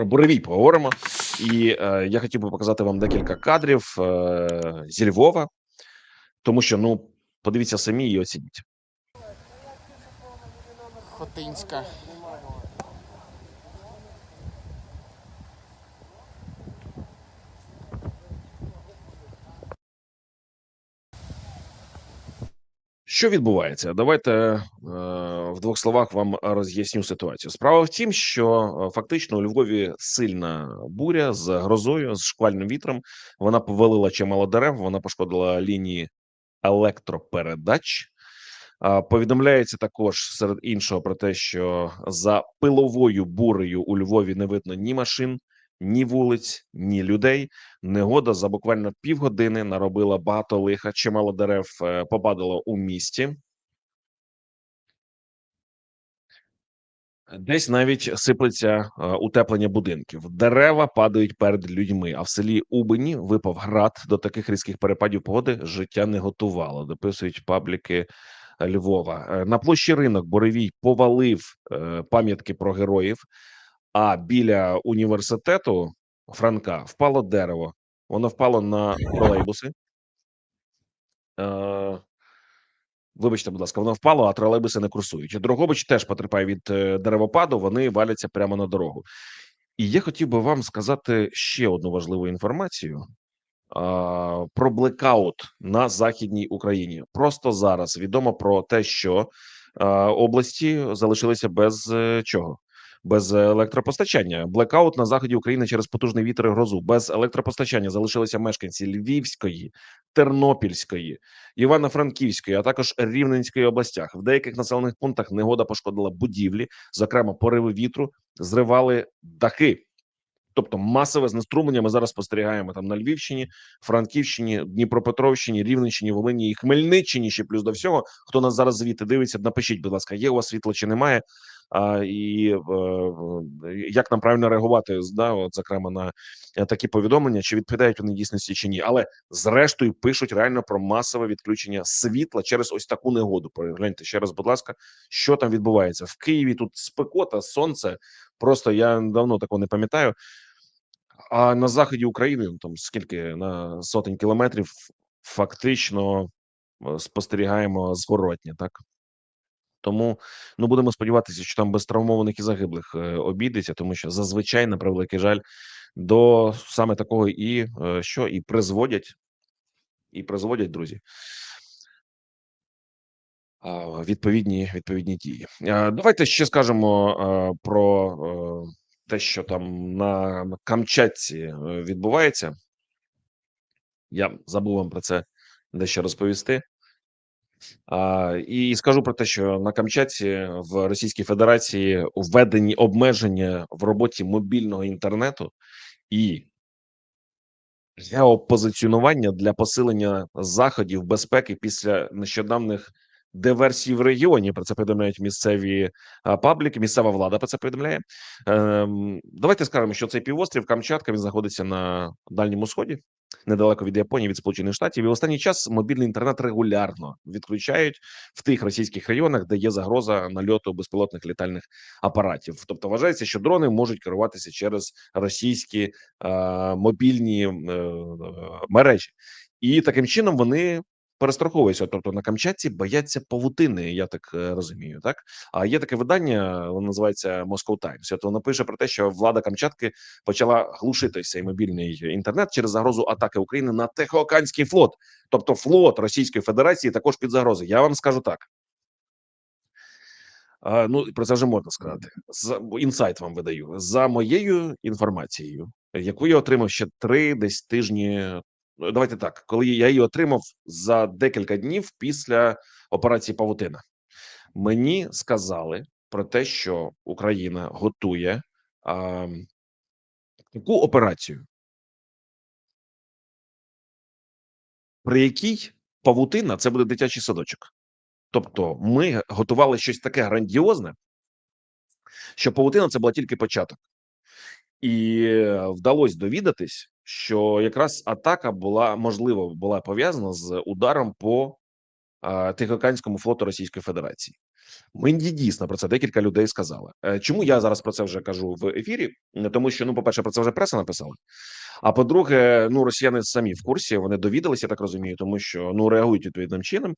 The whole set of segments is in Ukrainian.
Про буревій поговоримо. І е, я хотів би показати вам декілька кадрів е, зі Львова, тому що ну подивіться самі і оцініть. Хотинська. Що відбувається? Давайте е, в двох словах вам роз'ясню ситуацію. Справа в тім, що е, фактично у Львові сильна буря з грозою, з шквальним вітром. Вона повалила чимало дерев, вона пошкодила лінії електропередач. Повідомляється також серед іншого про те, що за пиловою бурею у Львові не видно ні машин, ні вулиць, ні людей. Негода за буквально півгодини наробила багато лиха, чимало дерев е, попадало у місті. Десь навіть сиплеться е, утеплення будинків. Дерева падають перед людьми. А в селі Убині випав град. До таких різких перепадів погоди життя не готувало. Дописують пабліки Львова. Е, На площі ринок Боровій повалив пам'ятки про героїв. А біля університету Франка впало дерево. Воно впало на тролейбуси. Е, Вибачте, будь ласка, воно впало, а тролейбуси не курсують. Дрогобич теж потерпає від е, деревопаду, вони валяться прямо на дорогу. І я хотів би вам сказати ще одну важливу інформацію про блекаут на західній Україні. Просто зараз відомо про те, що області залишилися без е, чого. Без електропостачання блекаут на заході України через потужний вітер і грозу. Без електропостачання залишилися мешканці Львівської, Тернопільської, Івано-Франківської, а також Рівненської областях. В деяких населених пунктах негода пошкодила будівлі, зокрема пориви вітру, зривали дахи. Тобто масове знеструмлення ми зараз спостерігаємо там на Львівщині, Франківщині, Дніпропетровщині, Рівненщині, Волині і Хмельниччині. Ще плюс до всього. Хто нас зараз звідти дивиться, напишіть, будь ласка, є у вас світло чи немає, а, і як нам правильно реагувати да, от, зокрема на е, такі повідомлення, чи відповідають вони дійсності чи ні. Але зрештою пишуть реально про масове відключення світла через ось таку негоду. Перегляньте ще раз, будь ласка, що там відбувається в Києві. Тут спекота, сонце. Просто я давно такого не пам'ятаю. А на заході України ну, там скільки на сотень кілометрів фактично е, спостерігаємо зворотня, так тому ну будемо сподіватися, що там без травмованих і загиблих е, обійдеться, тому що зазвичай, на превеликий жаль, до саме такого і е, що і призводять, і призводять друзі. Відповідні відповідні дії. Давайте ще скажемо про е, те, що там на Камчатці відбувається. Я забув вам про це дещо розповісти. І скажу про те, що на Камчатці в Російській Федерації введені обмеження в роботі мобільного інтернету і геопозиціонування для посилення заходів безпеки після нещодавних диверсій в регіоні. Про це повідомляють місцеві пабліки. Місцева влада про це повідомляє. Ем, давайте скажемо, що цей півострів Камчатка він знаходиться на дальньому сході, недалеко від Японії, від Сполучених Штатів. І в останній час мобільний інтернет регулярно відключають в тих російських районах, де є загроза нальоту безпілотних літальних апаратів. Тобто вважається, що дрони можуть керуватися через російські е, мобільні е, мережі, і таким чином вони. Перестраховуються, тобто на Камчатці бояться павутини, я так е, розумію. Так а є таке видання, воно називається Moscow Times. От воно пише про те, що влада Камчатки почала глушити цей мобільний інтернет через загрозу атаки України на Тихоокеанський флот. Тобто, флот Російської Федерації також під загрозою. Я вам скажу так. Ну про це вже можна сказати. За інсайт вам видаю за моєю інформацією, яку я отримав ще три десь тижні. Давайте так, коли я її отримав за декілька днів після операції Павутина, мені сказали про те, що Україна готує а, таку операцію, при якій павутина це буде дитячий садочок. Тобто, ми готували щось таке грандіозне, що павутина це була тільки початок, і е, вдалося довідатись, що якраз атака була можливо була пов'язана з ударом по а, Тихоокеанському флоту Російської Федерації. Мені дійсно про це декілька людей сказали. Е, Чому я зараз про це вже кажу в ефірі? Е, Тому що, ну, по-перше, про це вже преса написала. А по-друге, ну росіяни самі в курсі, вони довідалися, я так розумію, тому що ну реагують відповідним чином.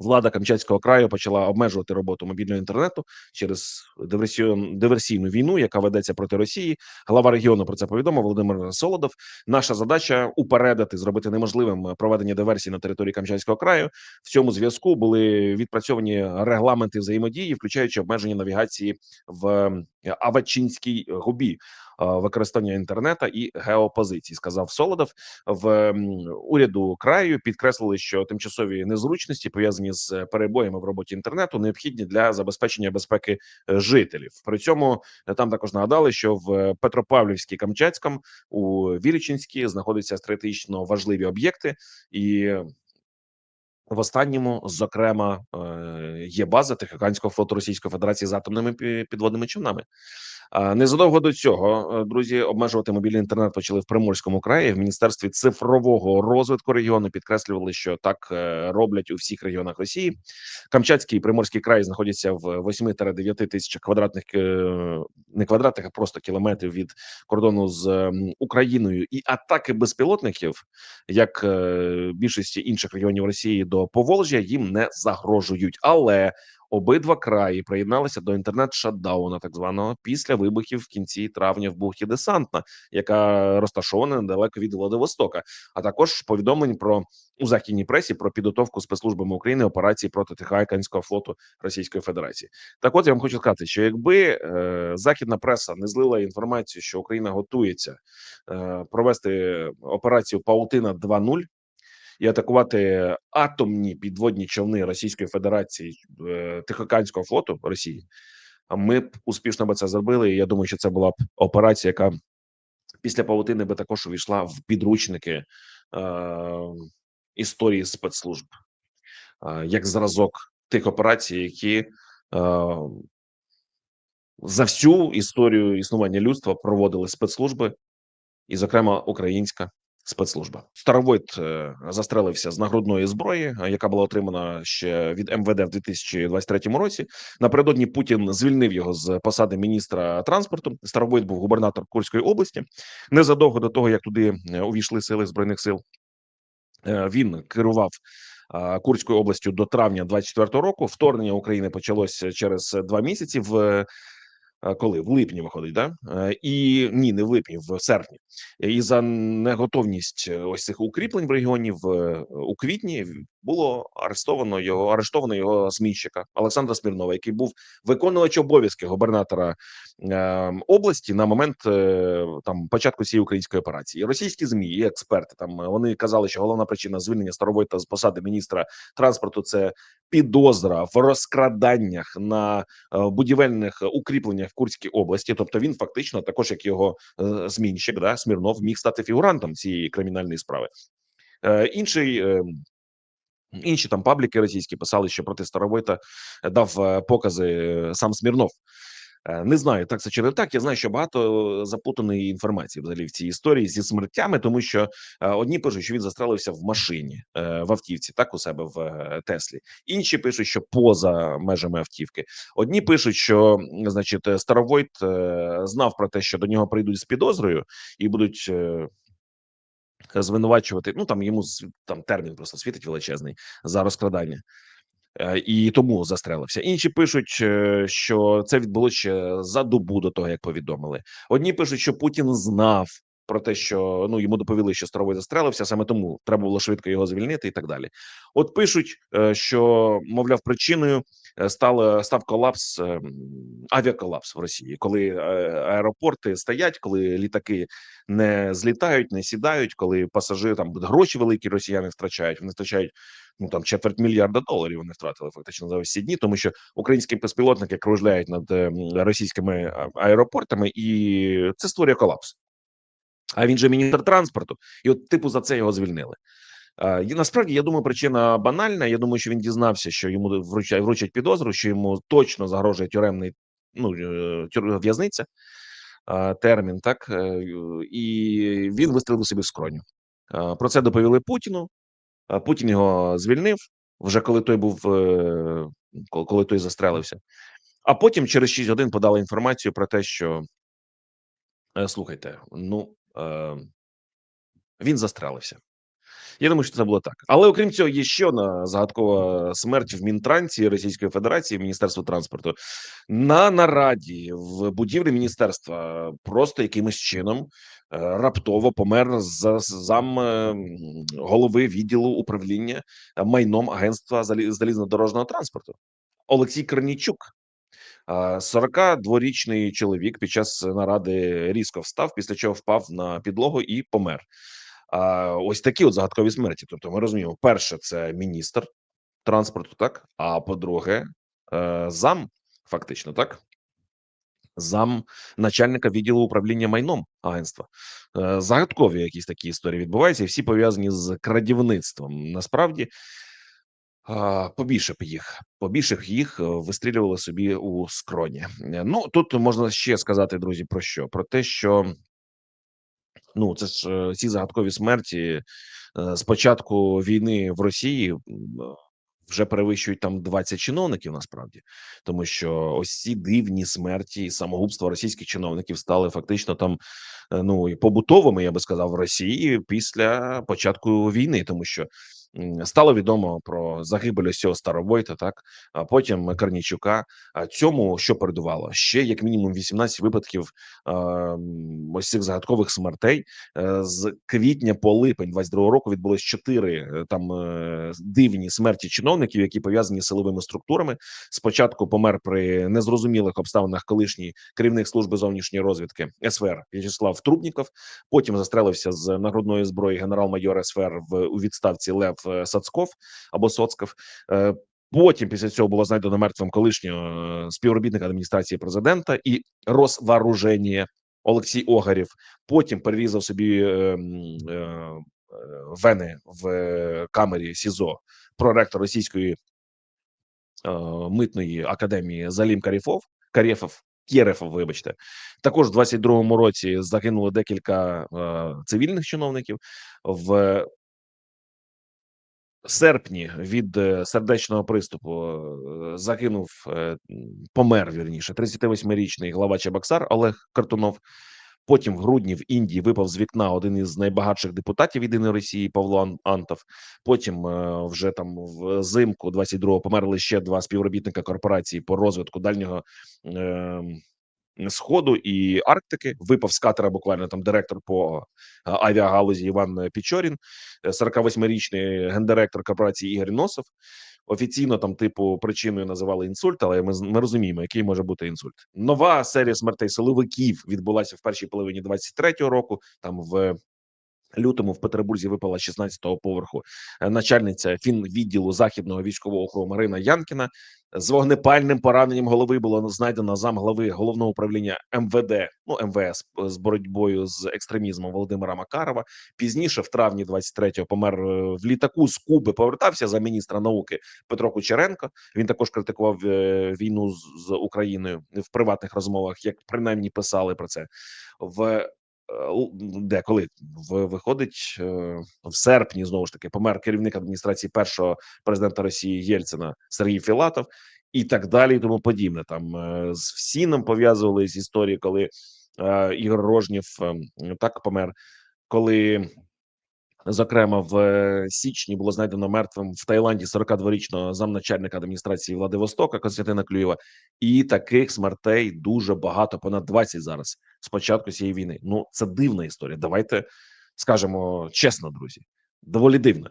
Влада Камчатського краю почала обмежувати роботу мобільного інтернету через диверсійну, війну, яка ведеться проти Росії. Глава регіону про це повідомив Володимир Солодов. Наша задача упередити, зробити неможливим проведення диверсій на території Камчатського краю. В цьому зв'язку були відпрацьовані регламенти взаємодії, включаючи обмеження навігації в Авачинській губі. Використання інтернета і геопозиції, сказав Солодов в уряду краю. Підкреслили, що тимчасові незручності пов'язані з перебоями в роботі інтернету необхідні для забезпечення безпеки е, жителів. При цьому е, там також нагадали, що в Петропавлівській Камчатському у Вірічинській знаходяться стратегічно важливі об'єкти і. В останньому, зокрема, е, є база Тихоокеанського флоту Російської Федерації з атомними підводними човнами. Незадовго до цього, е, друзі, обмежувати мобільний інтернет почали в Приморському краї. В міністерстві цифрового розвитку регіону підкреслювали, що так е, роблять у всіх регіонах Росії. Камчатський і Приморський край знаходяться в 8-9 тисячах квадратних не квадратних, а просто кілометрів від кордону з Україною. І атаки безпілотників, як більшості інших регіонів Росії до Поволжя, їм не загрожують. Але Обидва краї приєдналися до інтернет-шатдауна, так званого після вибухів в кінці травня в бухті Десантна, яка розташована недалеко від Владивостока. А також повідомлень про у західній пресі про підготовку спецслужбами України операції проти Тихоокеанського флоту Російської Федерації. Так, от я вам хочу сказати, що якби е, західна преса не злила інформацію, що Україна готується е, провести операцію Паутина 2.0, і атакувати атомні підводні човни Російської Федерації е, Тихоокеанського флоту Росії. А ми б успішно би це зробили. І я думаю, що це була б операція, яка після павутини би також увійшла в підручники е, історії спецслужб, е, як зразок тих операцій, які е, за всю історію існування людства проводили спецслужби, і, зокрема, українська спецслужба. Старовойт е, застрелився з нагрудної зброї, е, яка була отримана ще від МВД в 2023 році. Напередодні Путін звільнив його з посади міністра транспорту. Старовойт був губернатор Курської області. Незадовго до того, як туди е, увійшли сили збройних сил, він керував. Курською областю до травня 24 року вторгнення України почалося через два місяці. В коли в липні виходить, да Е, і ні, не в липні, в серпні. І за неготовність е, ось цих укріплень в регіоні в е, у квітні було арештовано його арештовано його змійщика Олександра Смірнова, який був виконувач обов'язки губернатора е, області на момент е, там початку цієї української операції. Російські змі і експерти там вони казали, що головна причина звільнення Старовойта з посади міністра транспорту це підозра в розкраданнях на е, будівельних укріпленнях в Курській області. Тобто він фактично, також як його е, змінщик, да Смірнов міг стати фігурантом цієї кримінальної справи. Е, інший. е, Інші там пабліки російські писали, що проти Старовойта дав е, покази е, сам Смірнов. Не знаю, так це чи не так. Я знаю, що багато запутаної інформації взагалі в цій історії зі смертями, тому що е, одні пишуть, що він застрелився в машині е, в автівці, так у себе в е, Теслі. Інші пишуть, що поза межами автівки. Одні пишуть, що значить Старовойт знав про те, що до нього прийдуть з підозрою і будуть. Звинувачувати, ну там йому там термін просто світить величезний за розкрадання, Е, і тому застрелився. Інші пишуть, е, що це відбулося ще за добу до того, як повідомили. Одні пишуть, що Путін знав про те, що ну йому доповіли, що Старовой застрелився, саме тому треба було швидко його звільнити, і так далі. От пишуть, е, що мовляв, причиною е, став, став колапс ем, авіаколапс в Росії, коли е, аеропорти стоять, коли літаки не злітають, не сідають, коли пасажири там гроші великі росіяни втрачають. Вони втрачають ну там четверть мільярда доларів. Вони втратили фактично за ці дні, тому що українські безпілотники кружляють над е, російськими аеропортами, і це створює колапс. А він же міністр транспорту, і от типу за це його звільнили. І насправді я думаю, причина банальна. Я думаю, що він дізнався, що йому вручать, вручать підозру, що йому точно загрожує тюремний ну е, тюр- в'язниця термін, так е, і він вистрілив собі в скроню. Про це доповіли Путіну. Путін його звільнив вже коли той був е, коли той застрелився. А потім через 6 годин подали інформацію про те, що слухайте, ну він застрелився. Я думаю, що це було так. Але окрім цього, є ще одна загадкова смерть в Мінтранці Російської Федерації, Міністерства транспорту на нараді в будівлі міністерства. Просто якимось чином е, раптово помер за зам е, голови відділу управління майном агентства залі- залізнодорожнього транспорту Олексій Корнійчук. А, 42-річний чоловік під час наради різко встав, після чого впав на підлогу і помер. Ось такі от загадкові смерті. Тобто, ми розуміємо, перше, це міністр транспорту, так а по-друге, е, зам, фактично, так. Зам начальника відділу управління майном агентства. Е, Загадкові якісь такі історії відбуваються, і всі пов'язані з крадівництвом. Насправді, побільше б їх, побільше б їх е, вистрілювали собі у скроні. Е, Ну тут можна ще сказати, друзі, про що? Про те, що ну це ж е, ці загадкові смерті з початку війни в Росії. Вже перевищують там 20 чиновників насправді, тому що ось ці дивні смерті і самогубства російських чиновників стали фактично там ну і побутовими, я би сказав, в Росії після початку війни, тому що стало відомо про загибель ось цього Старовойта, так а потім Корнійчука. А цьому що передувало ще як мінімум 18 випадків ось цих загадкових смертей. Е, З квітня по липень 22 року відбулось чотири е, там е, дивні смерті чиновників, які пов'язані з силовими структурами. Спочатку помер при незрозумілих обставинах колишній керівник служби зовнішньої розвідки СВР В'ячеслав Трубніков. Потім застрелився з нагрудної зброї генерал-майор СВР в у відставці Лев Сацков або Соцков. Е, Потім після цього було знайдено мертвим колишнього е, співробітника адміністрації президента і Росвооруження Олексій Огарів. Потім перерізав собі е, е, вени в камері СІЗО проректор російської митної академії Залім Каріфов Карєфов. Кєрефов, вибачте, також в 22-му році загинуло декілька е, цивільних чиновників. В серпні від е, сердечного приступу е, загинув, е, помер вірніше, 38-річний глава Чебоксар Олег Картунов. Потім в грудні в Індії випав з вікна один із найбагатших депутатів єдиної Росії Павло Ан- Антов. Потім вже там взимку 22-го померли ще два співробітника корпорації по розвитку дальнього ем, Сходу і Арктики. Випав з катера буквально там директор по авіагалузі Іван Пічорін, е, 48-річний гендиректор корпорації Ігор Носов. Офіційно там, типу, причиною називали інсульт, але ми, ми розуміємо, який може бути інсульт. Нова серія смертей силовиків відбулася в першій половині 23-го року. Там в лютому в Петербурзі випала з 16-го поверху е, начальниця фінвідділу західного військового округу Марина Янкіна. З вогнепальним пораненням голови було знайдено зам глави головного управління МВД, ну МВС з боротьбою з екстремізмом Володимира Макарова. Пізніше, в травні 23-го, помер е, в літаку з Куби. Повертався за міністра науки Петро Кучеренко. Він також критикував е, війну з Україною в приватних розмовах, як принаймні писали про це в. Е, Де коли виходить е, в серпні знову ж таки помер керівник адміністрації першого президента Росії Єльцина Сергій Філатов і так далі, і тому подібне. Там е, з всі нам пов'язували з історії, коли Ігор Рожнєв е, так помер, коли Зокрема, в е, січні було знайдено мертвим в Таїланді 42-річного замначальника адміністрації Владивостока Константина Клюєва, і таких смертей дуже багато, понад 20 зараз з початку цієї війни. Ну це дивна історія. Давайте скажемо чесно, друзі, доволі дивна.